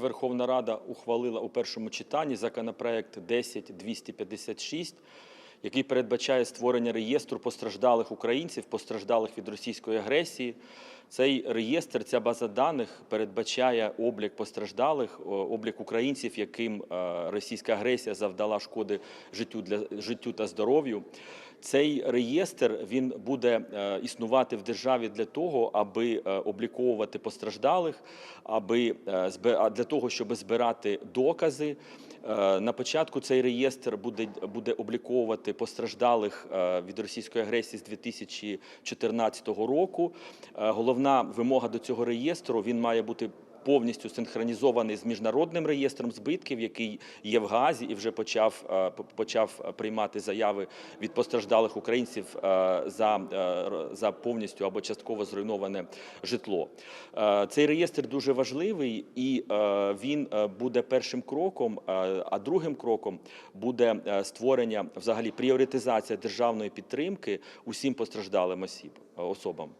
Верховна Рада ухвалила у першому читанні законопроект 10256, який передбачає створення реєстру постраждалих українців, постраждалих від російської агресії. Цей реєстр, ця база даних передбачає облік постраждалих, облік українців, яким е, російська агресія завдала шкоди життю для життю та здоров'ю. Цей реєстр він буде е, існувати в державі для того, аби е, обліковувати постраждалих, аби е, для того, щоб збирати докази. На початку цей реєстр буде, буде обліковувати постраждалих від російської агресії з 2014 року. Головна вимога до цього реєстру він має бути повністю синхронізований з міжнародним реєстром збитків, який є в Газі і вже почав, е, почав приймати заяви від постраждалих українців е, за, е, за повністю або частково зруйноване житло. Цей реєстр дуже важливий і він буде першим кроком, а другим кроком буде створення взагалі пріоритизація державної підтримки усім постраждалим осіб, особам.